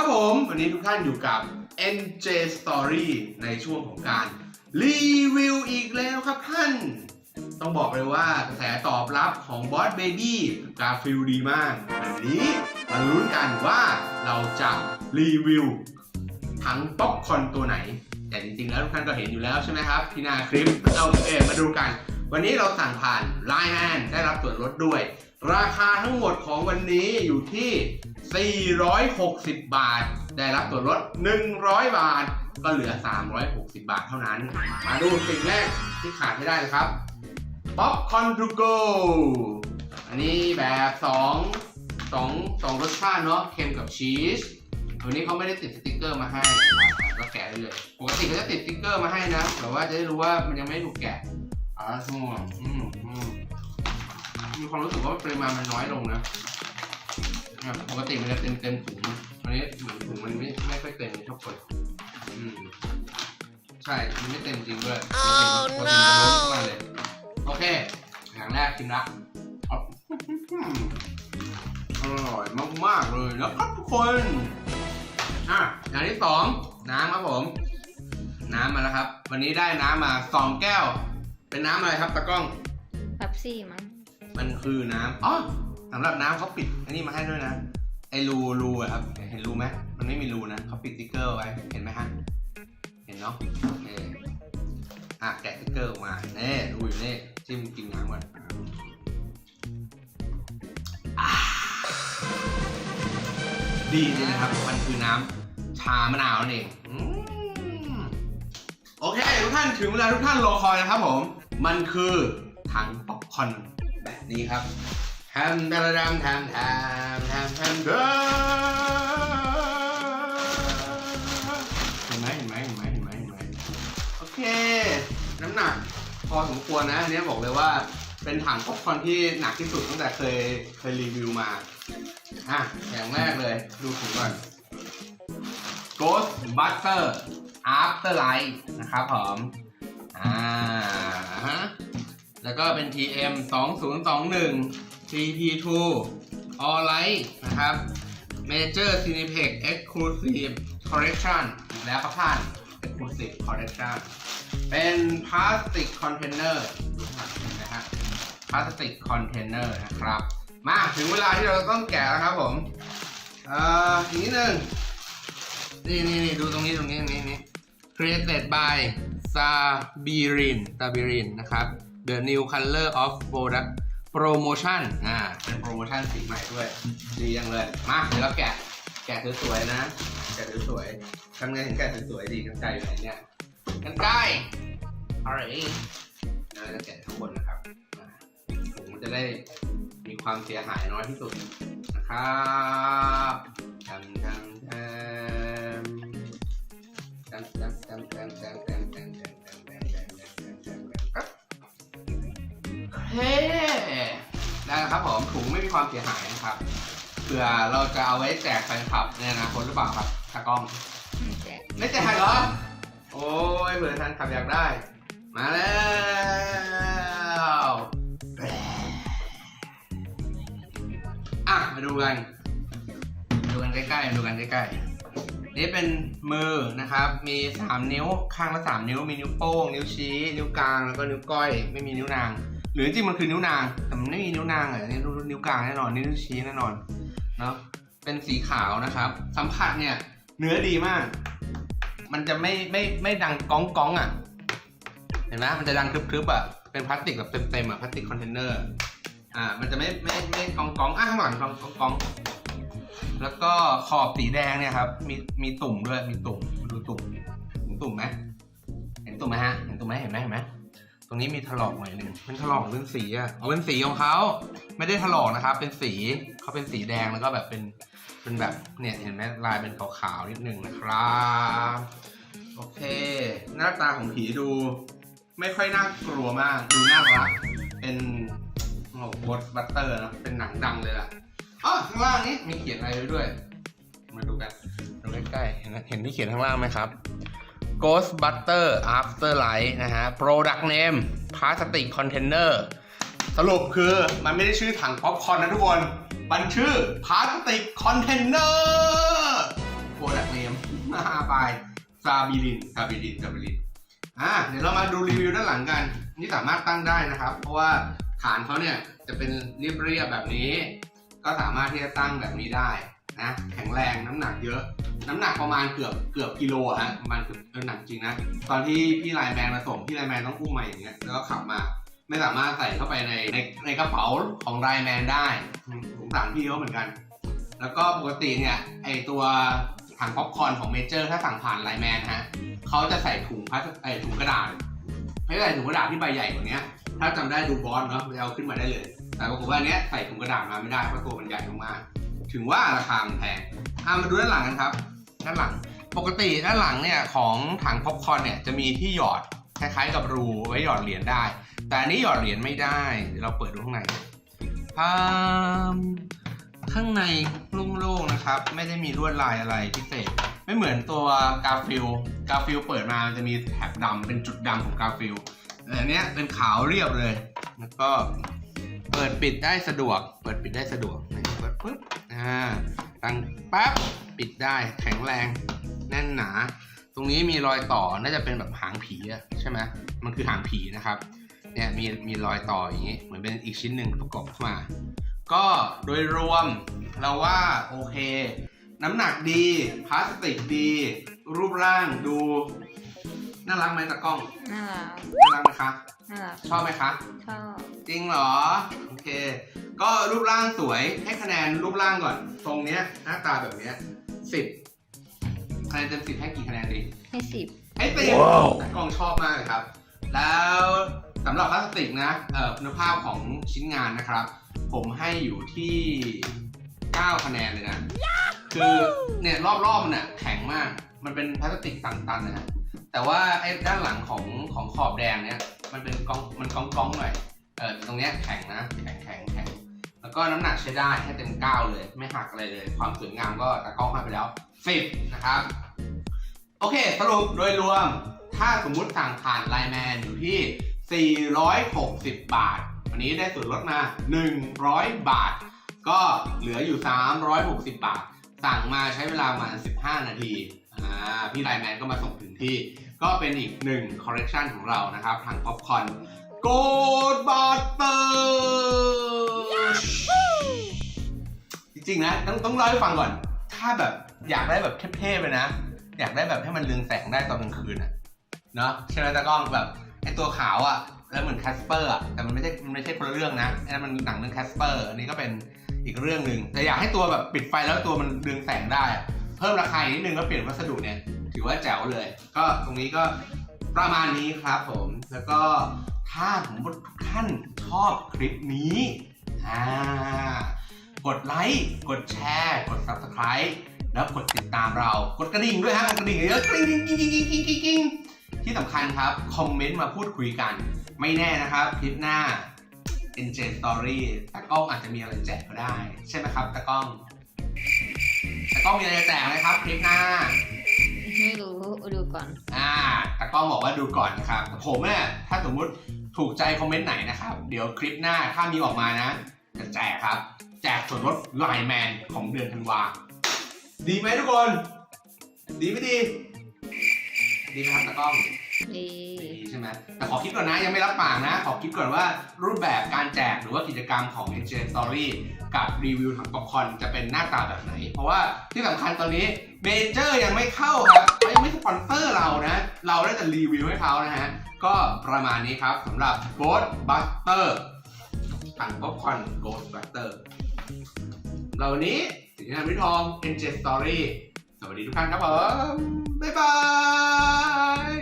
ครับผม วันนี้ทุกท่านอยู่กับ NJ Story ในช่วงของการรีวิวอีกแล้วครับท่าน ต้องบอกเลยว่ากระแสตอบรับของ Boss Baby กาฟิลดีมากวันนี้มาลุ้นกันว่าเราจะรีวิวทั้งป๊อปคอนตัวไหน แต่จริงๆแล้วทุกท่านก็เห็นอยู่แล้วใช่ไหมครับที่หน้าคลิปเราเอมาดูกัน วันนี้เราสั่งผ่าน Line แอนได้รับส่วนลดด้วย ราคาทั้งหมดของวันนี้อยู่ที่ 460 บาท ได้รับส่วนลด 100 บาท ก็เหลือ 360 บาทเท่านั้น มาดูสิ่งแรกที่ขาดไม่ได้เลยครับ Popcorn to go อันนี้แบบ 2 2 2รสชาติเนาะเค็มกับชีสวันนี้เขาไม่ได้ติดสติกเกอร์มาให้ก็แกะได้เลยปกติเขาจะติดสติกเกอร์มาให้นะแต่ว่าจะได้รู้ว่ามันยังไม่ถูกแกะอ่าสมองอืมอืม มีความรู้สึกว่าปริมาณมันน้อยลงนะปกติมันจะเต็มเต็มถุงอันนี้เหมือนถุงมันไม่ไม่ค่อยเต็มทุกคนอืมใช่มันไม่เต็มจริงด้วยปกติมันจะล้นขึ้นมาเลยโอเคอย่างแรกชิมละอร่อยมากๆเลยนะครับทุกคนอะอย่างที่สองน้ำครับผม น้ำมาแล้วครับ วันนี้ได้น้ำมาสองแก้ว เป็นน้ำอะไรครับตะก้องพับซี่มั้ง มันคือน้ำอ๋อสำหรับน้ำเขาปิดอันนี้มาให้ด้วยนะ ไอ้รูรูอะครับ เห็นรูไหมมันไม่มีรูนะเขาปิดสติ๊กเกอร์ไว้ เห็นไหมฮะ เห็นเนาะโอเคอะแกะสติ๊กเกอร์ออกมาเน่ดูอยู่นี่จิ้มกินน้ำก่อนดีเลยนะครับ มันคือน้ำชามะนาวนั่นเองโอเคทุกท่านถึงเวลาทุกท่านรอคอยนะครับผม มันคือถังป๊อปคอร์น แบบนี้ครับแฮมดาดามแฮมแฮมแฮมแฮมเห็นไหมเห็นไหมเห็นไหมเห็นไหมเห็นไหมโอเค น้ำหนักพอสมควรนะอันนี้บอกเลยว่าเป็นถังป๊อปคอนที่หนักที่สุดตั้งแต่เคยเคยรีวิวมาอะอย่างแรกเลยดูถุงก่อน Ghost Butter Afterlife นะครับผมอ่าฮะ แล้วก็เป็น TM 2021 TP2 All Light นะครับ Major Cineplex Exclusive Collection แล้วครับท่าน Exclusive Collection เป็นพลาสติกคอนเทนเนอร์นะฮะพลาสติกคอนเทนเนอร์นะครับ มาถึงเวลาที่เราต้องแกะแล้วครับผม เอ่ออีกนิดนึงนี่นี่นี่ดูตรงนี้ตรงนี้ตรงนี้นี่ created by Sabirin Sabirin นะครับ the new color of product promotion อ่าเป็นโปรโมชั่นสีใหม่ด้วย ดียังเลย มาเดี๋ยวเราแกะ แกะสวยๆนะ แกะสวยๆทำไงถึงแกะสวยๆดีกันไกลอยู่ไหนเนี่ยกันไกลอะไรเราจะแกะทั้งหมดนะครับอ่าถุงมันจะได้มีความเสียหายน้อยที่สุดนะครับทำทำทำ ความเสียหายนะครับเผื่อเราจะเอาไว้แจกแฟนคลับในอนาคตหรือเปล่าครับตากล้องไม่แจกไม่แจกเหรอโอ้ยเผื่อแฟนคลับอยากได้ มาแล้วอะมาดูกันดูกันใกล้ๆดูกันใกล้ๆนี่เป็นมือนะครับ มี 3 นิ้วข้างละ3นิ้วมีนิ้วโป้งนิ้วชี้ นิ้วกลางแล้วก็นิ้วก้อย ไม่มีนิ้วนาง หรือจริงมันคือนิ้วนางแต่มันไม่มีนิ้วนางอะนี่นิ้วกลางแน่นอนนิ้วชี้แน่นอนเนาะเป็นสีขาวนะครับ สัมผัสเนี่ยเนื้อดีมาก มันจะไม่ไม่ไม่ดังก้องก้องอะ เห็นไหมมันจะดังครึบๆอะเป็นพลาสติกแบบเต็มๆอะพลาสติกคอนเทนเนอร์อ่ามันจะไม่ไม่ไม่ก้องก้องอะข้างหลังก้องก้องก้องแล้วก็ขอบสีแดงเนี่ยครับ มีมีตุ่มด้วยมีตุ่มดูตุ่มเห็นตุ่มไหมเห็นตุ่มไหมฮะ นี้มีถลอกหน่อยหนึ่งเป็นถลอกเป็นสีอะเอาเป็นสีของเขาไม่ได้ถลอกนะครับ เป็นสีเขาเป็นสีแดงแล้วก็แบบเป็นเป็นแบบเนี่ยเห็นไหมลายเป็นขาวๆนิดนึงนะครับโอเค หน้าตาของผีดู ไม่ค่อยน่ากลัวมาก ดูน่ารักเป็นโอ้บดบัตเตอร์นะเป็นหนังดังเลยล่ะอ๋อข้างล่างนี้มีเขียนอะไรไว้ด้วย มาดูกันดูใกล้ๆเห็นเห็นที่เขียนข้างล่างไหมครับ Ghost Butter Afterlight นะฮะ Product Name Plastic Container สรุปคือมันไม่ได้ชื่อถังป๊อปคอร์นนะทุกคน มันชื่อ Plastic Container Product Name ไปซาบิลินซาบิลินซาบิลินอะเดี๋ยวเรามาดูรีวิวด้านหลังกัน นี่สามารถตั้งได้นะครับ เพราะว่าฐานเขาเนี่ยจะเป็นเรียบๆแบบนี้ ก็สามารถที่จะตั้งแบบนี้ได้ นะแข็งแรงน้ำหนักเยอะ น้ำหนักประมาณเกือบเกือบกิโลฮะประมาณเกือบเอหนักจริงนะ ตอนที่พี่ไลน์แมนมาส่งพี่ไลน์แมนต้องอุ้มมาอย่างเงี้ยแล้วก็ขับมา ไม่สามารถใส่เข้าไปในในในกระเป๋าของไลน์แมนได้อืมสงสารพี่เขาเหมือนกัน แล้วก็ปกติเนี่ยไอตัวถังป๊อปคอร์นของเมเจอร์ถ้าสั่งผ่านไลน์แมนฮะเขาจะใส่ถุงพลาสไอถุงกระดาษไม่ใส่ถุงกระดาษที่ใบใหญ่กว่านี้ถ้าจำได้ดูบอสเนาะจะเอาขึ้นมาได้เลย แต่ปรากฏว่าอันเนี้ยใส่ถุงกระดาษมาไม่ได้เพราะตัวมันใหญ่มากๆ ถึงว่าราคามันแพงอะมาดูด้านหลังกันครับ ด้านหลัง ปกติด้านหลังเนี่ยของถังป๊อปคอร์นเนี่ยจะมีที่หยอดคล้ายๆกับรูไว้หยอดเหรียญได้ แต่อันนี้หยอดเหรียญไม่ได้เดี๋ยวเราเปิดดูข้างในข้างในโล่งๆนะครับ ไม่ได้มีลวดลายอะไรพิเศษ ไม่เหมือนตัวกาฟิลกาฟิลเปิดมาจะมีแถบดำเป็นจุดดำของกาฟิลแต่อันเนี้ยเป็นขาวเรียบเลย แล้วก็เปิดปิดได้สะดวก เปิดปิดได้สะดวกนี่เปิดปุ๊บอ่าตั้งปั๊บปิดได้แข็งแรง แน่นหนา ตรงนี้มีรอยต่อน่าจะเป็นแบบหางผีอะใช่ไหมมันคือหางผีนะครับเนี่ยมีมีรอยต่ออย่างนี้เหมือนเป็นอีกชิ้นหนึ่งประกอบเข้ามา ก็โดยรวมเราว่าโอเค น้ำหนักดีพลาสติกดี รูปร่างดูน่ารักไหมตะกล้องน่ารักน่ารักไหมคะน่ารักชอบไหมคะชอบจริงเหรอโอ เค ก็รูปร่างสวยให้คะแนนรูปร่างก่อน ตรงเนี้ยหน้าตาแบบเนี้ยสิบคะแนนเต็มสิบให้กี่คะแนนดีให้สิบให้สิบแต่กล้องชอบมากเลยครับ แล้วสำหรับพลาสติกนะเอ่อคุณภาพของชิ้นงานนะครับ ผมให้อยู่ที่ 9 คะแนนเลยนะ คือเนี่ยรอบๆมันน่ะแข็งมาก มันเป็นพลาสติกตันๆนะฮะแต่ว่าไอ้ด้านหลังของของขอบแดงเนี่ย มันเป็นกองมันกองกองๆหน่อย เออตรงเนี้ยแข็งนะแข็งแข็งแข็งแล้วก็น้ำหนักใช้ได้ให้เต็ม9เลย ไม่หักอะไรเลย ความสวยงามก็ตะกล้องให้ไปแล้ว10นะครับ โอเค สรุปโดยรวม ถ้าสมมุติสั่งผ่านไลน์แมนอยู่ที่ 460 บาท วันนี้ได้ส่วนลดมา 100 บาท ก็เหลืออยู่ 360 บาท สั่งมาใช้เวลามา 15 นาทีอ่าพี่ไลน์แมนก็มาส่งถึงที่ ก็เป็นอีกหนึ่งคอ l เล t ชันของเรานะครับ ทางป๊อปคอน โกดบัตเตอร์จริงๆนะต้องต้องเล่าให้ฟังก่อน ถ้าแบบอยากได้แบบเท่ๆไปนะ อยากได้แบบให้มันเรืองแสงได้ตอนกลางคืนอะเนาะใช่ไหมตากล้องแบบไอตัวขาวอะแล้วเหมือนแคสเปอร์อะแต่มันไม่ใช่มันไม่ใช่คนละเรื่องนะไอ้นั่นมันหนังเรื่องแคสเปอร์อันนี้ก็เป็นอีกเรื่องหนึ่งแต่อยากให้ตัวแบบปิดไฟแล้วตัวมันเรืองแสงได้อะเพิ่มราคาอีกนิดนึงแล้วเปลี่ยนวัสดุเนี่ย ถือว่าแจ๋วเลย ก็ตรงนี้ก็ประมาณนี้ครับผม แล้วก็ ถ้าผมว่าทุกท่านชอบคลิปนี้อ่ากดไลค์ กดแชร์ กด subscribe แล้วกดติดตามเรา กดกระดิ่งด้วยฮะกดกระดิ่งเยอะกริ๊งกริ๊งกริ๊งกริ๊งกริ๊งกริ๊งกริ๊งที่สำคัญครับ คอมเมนต์มาพูดคุยกัน ไม่แน่นะครับ คลิปหน้า NJ Story ตากล้องอาจจะมีอะไรแจกก็ได้ ใช่ไหมครับตากล้องตากล้องมีอะไรจะแจกไหมครับ คลิปหน้า ไม่รู้ดูก่อน อ่าตากล้องบอกว่าดูก่อนนะครับ ผมเนี่ยถ้าสมมุติ ถูกใจคอมเมนต์ไหนนะครับ เดี๋ยวคลิปหน้าถ้ามีออกมานะ จะแจกครับ แจกส่วนลดไลน์แมนของเดือนธันวา ดีไหมทุกคน ดีไม่ดี ดีไหมครับตากล้องดีดีใช่ไหมแต่ขอคิดก่อนนะยังไม่รับปากนะ ขอคิดก่อนว่ารูปแบบการแจกหรือว่ากิจกรรมของ NJ Story กับรีวิวถังป๊อปคอร์นจะเป็นหน้าตาแบบไหน เพราะว่าที่สำคัญตอนนี้เมเจอร์ยังไม่เข้าครับเขายังไม่สปอนเซอร์เรานะ เราได้แต่รีวิวให้เขานะฮะ ก็ประมาณนี้ครับสำหรับ Ghost Buster ถังป๊อปคอร์น Ghost Buster เราวันนี้สิงห์นันวิทอง NJ Story สวัสดีทุกท่านครับผมบ๊ายบาย